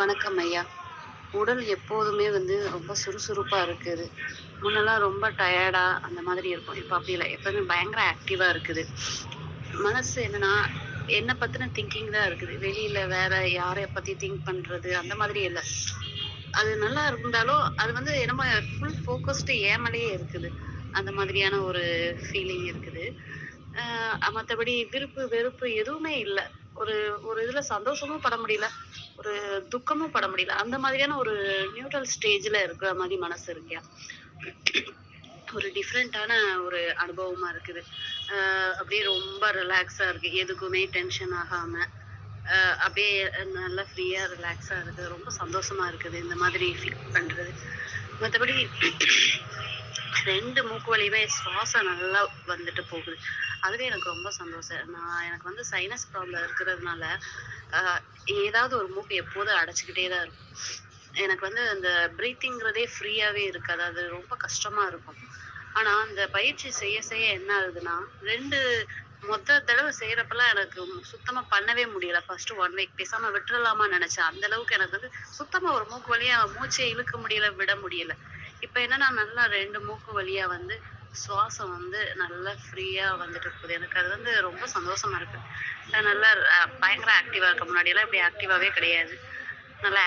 வணக்கம் ஐயா. உடல் எப்போதுமே வந்து ரொம்ப சுறுசுறுப்பாக இருக்குது. முன்னெல்லாம் ரொம்ப டயர்டாக அந்த மாதிரி இருக்கும். இப்போ அப்படி இல்லை. எப்போதுமே பயங்கர ஆக்டிவாக இருக்குது. மனசு என்னன்னா என்னை பற்றின திங்கிங் தான் இருக்குது. வெளியில் வேற யாரை பற்றி திங்க் பண்ணுறது அந்த மாதிரி இல்லை. அது நல்லா இருந்தாலும் அது வந்து என்னமோ ஃபுல் ஃபோக்கஸ்டு ஏமலையே இருக்குது. அந்த மாதிரியான ஒரு ஃபீலிங் இருக்குது. மற்றபடி விருப்பு வெறுப்பு எதுவுமே இல்லை. ஒரு ஒரு இதுல சந்தோஷமும் பட முடியல. ஒரு துக்கமும் பட முடியல. அந்த மாதிரியான ஒரு நியூட்ரல் ஸ்டேஜ்ல இருக்கிற மாதிரி மனசு இருக்கியா ஒரு டிஃப்ரெண்டான ஒரு அனுபவமா இருக்குது. அப்படியே ரொம்ப ரிலாக்ஸா இருக்கு. எதுக்குமே டென்ஷன் ஆகாம. அப்படியே நல்லா ஃப்ரீயா ரிலாக்ஸா இருக்குது. ரொம்ப சந்தோஷமா இருக்குது. இந்த மாதிரி ஃபீல் பண்றது. மற்றபடி ரெண்டு மூக்கு வழியுமே சுவாசம் நல்லா வந்துட்டு போகுது. அதுவே எனக்கு ரொம்ப சந்தோஷம். நான் எனக்கு வந்து சைனஸ் ப்ராப்ளம் இருக்கிறதுனால ஏதாவது ஒரு மூக்கு எப்போதும் அடைச்சிக்கிட்டே தான் இருக்கும். எனக்கு வந்து அந்த பிரீத்திங்கிறதே ஃப்ரீயாவே இருக்காது. அது ரொம்ப கஷ்டமா இருக்கும். ஆனா அந்த பயிற்சி செய்ய செய்ய என்ன ஆகுதுன்னா ரெண்டு மொத்த தடவை செய்யறப்பெல்லாம் எனக்கு சுத்தமா பண்ணவே முடியல. ஃபர்ஸ்ட் ஒன் வீக் பேசாம விட்டுறலாமா நினைச்சேன். அந்த அளவுக்கு எனக்கு வந்து சுத்தமா ஒரு மூக்கு வழியா மூச்சை இழுக்க முடியல விட முடியல. இப்ப என்னன்னா நல்லா ரெண்டு மூக்கு வழியா வந்து சுவாசம் வந்து நல்லா ஃப்ரீயா வந்துட்டு இருக்குது. எனக்கு அது வந்து ரொம்ப சந்தோஷமா இருக்கு. நல்லா பயங்கர ஆக்டிவா இருக்க முன்னாடி எல்லாம் இப்படி ஆக்டிவாவே கிடையாது. நல்லா